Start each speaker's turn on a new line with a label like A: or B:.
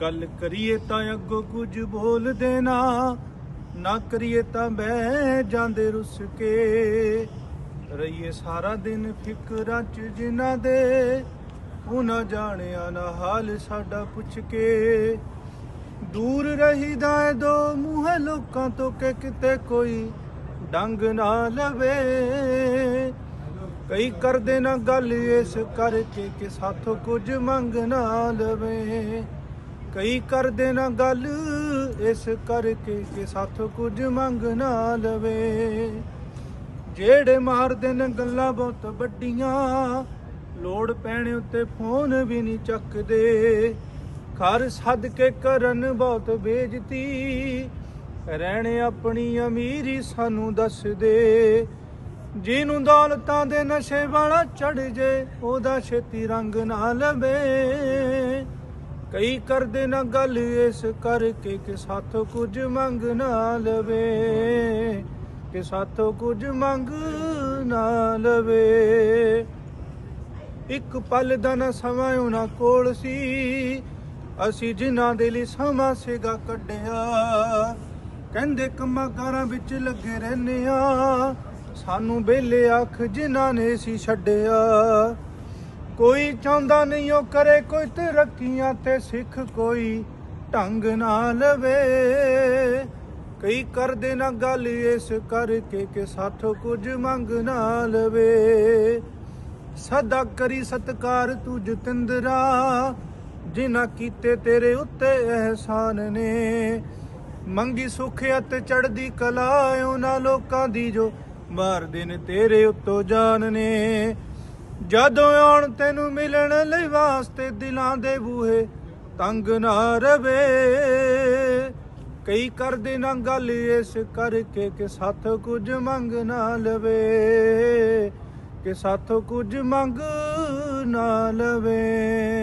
A: ਗੱਲ ਕਰੀਏ ਤਾਂ ਅੱਗੋਂ ਕੁਝ ਬੋਲਦੇ ਨਾ ਨਾ ਕਰੀਏ ਤਾਂ ਬਹਿ ਜਾਂਦੇ ਰੁੱਸ ਕੇ ਰਹੀਏ ਸਾਰਾ ਦਿਨ ਫਿਕਰਾਂ ਚ ਜਿਨ੍ਹਾਂ ਦੇ, ਉਹ ਜਾਣਿਆ ਨਾ ਹਾਲ ਸਾਡਾ ਪੁੱਛ ਕੇ ਦੂਰ ਰਹੀਦਾ ਏ ਦੋ ਮੂੰਹ ਲੋਕਾਂ ਤੋਂ ਕਿ ਕਿਤੇ ਕੋਈ ਡੰਗ ਨਾ ਲਵੇ। ਕਈ ਕਰਦੇ ਨਾ ਗੱਲ ਇਸ ਕਰਕੇ ਕਿ ਸਾਥੋਂ ਕੁਝ ਮੰਗ ਨਾ ਲਵੇ। ਕਈ ਕਰਦੇ ਨਾ ਗੱਲ, ਇਸ ਕਰਕੇ ਕਿ ਸਾਥੋਂ ਕੁਝ ਮੰਗ ਨਾ ਲਵੇ। ਜਿਹੜੇ ਮਾਰਦੇ ਨੇ ਗੱਲਾਂ ਬਹੁਤ ਵੱਡੀਆਂ, ਲੋੜ ਪੈਣੇ ਉੱਤੇ ਫੋਨ ਵੀ ਨਹੀਂ ਚੱਕਦੇ। ਘਰ ਸੱਦ ਕੇ ਕਰਨ ਬਹੁਤ ਬੇਇੱਜ਼ਤੀ, ਰਹਿਣੇ ਆਪਣੀ ਅਮੀਰੀ ਸਾਨੂੰ ਦੱਸ ਦੇ ਜਿਹਨੂੰ ਦੌਲਤਾਂ ਦੇ ਨਸ਼ੇ ਵਾਲਾ ਚੜ ਜੇ, ਉਹਦਾ ਛੇਤੀ ਰੰਗ ਨਾ ਲਵੇ। ਕਈ ਕਰਦੇ ਨਾ ਗੱਲ ਇਸ ਕਰਕੇ ਕਿ ਸਾਥੋਂ ਕੁਝ ਮੰਗ ਨਾ ਲਵੇ, ਕਿ ਸਾਥੋਂ ਕੁਝ ਮੰਗ ਨਾ ਲਵੇ। ਇੱਕ ਪਲ ਦਾ ਨਾ ਸਮਾਂ ਉਹਨਾਂ ਕੋਲ ਸੀ, ਅਸੀਂ ਜਿਨ੍ਹਾਂ ਦੇ ਲਈ ਸਮਾਂ ਸੀਗਾ ਕੱਢਿਆ। ਕਹਿੰਦੇ ਕੰਮਾਂ ਕਾਰਾਂ ਵਿੱਚ ਲੱਗੇ ਰਹਿੰਦੇ ਆ ਸਾਨੂੰ ਬੇਲੇ ਅੱਖ ਜਿਨ੍ਹਾਂ ਨੇ ਸੀ ਛੱਡਿਆ। ਕੋਈ ਚਾਹੁੰਦਾ ਨਹੀਂ ਉਹ ਕਰੇ ਕੋਈ ਤਰੱਕੀਆਂ ਤੇ ਸਿੱਖ ਕੋਈ ਢੰਗ ਨਾ ਲਵੇ ਕਈ ਕਰਦੇ ਨਾ ਗੱਲ ਇਸ ਕਰਕੇ ਕਿ ਸਾਥੋਂ ਕੁਝ ਮੰਗ ਨਾ ਲਵੇ ਸਦਾ ਕਰੀ ਸਤਕਾਰ ਤੂੰ ਜਤਿੰਦਰਾ ਜਿਨ੍ਹਾਂ ਕੀਤੇ ਤੇਰੇ ਉੱਤੇ ਅਹਿਸਾਨ ਨੇ। ਮੰਗੀ ਸੁਖ ਅਤੇ ਚੜਦੀ ਕਲਾ, ਉਹਨਾਂ ਲੋਕਾਂ ਦੀ ਜੋ ਮਾਰਦੇ ਨੇ ਤੇਰੇ ਉੱਤੋਂ ਜਾਨ ਨੇ। ਜਦੋਂ ਆਉਣ ਤੈਨੂੰ ਮਿਲਣ ਲਈ ਵਾਸਤੇ ਦਿਲਾਂ ਦੇ ਬੂਹੇ ਤੰਗ ਨਾ ਰਵੇ। ਕਈ ਕਰਦੇ ਨਾ ਗੱਲ ਇਸ ਕਰਕੇ ਕਿ ਸਾਥ ਕੁਝ ਮੰਗ ਨਾ ਲਵੇ। ਕਿ ਸਾਥੋਂ ਕੁਝ ਮੰਗ ਨਾ ਲਵੇ।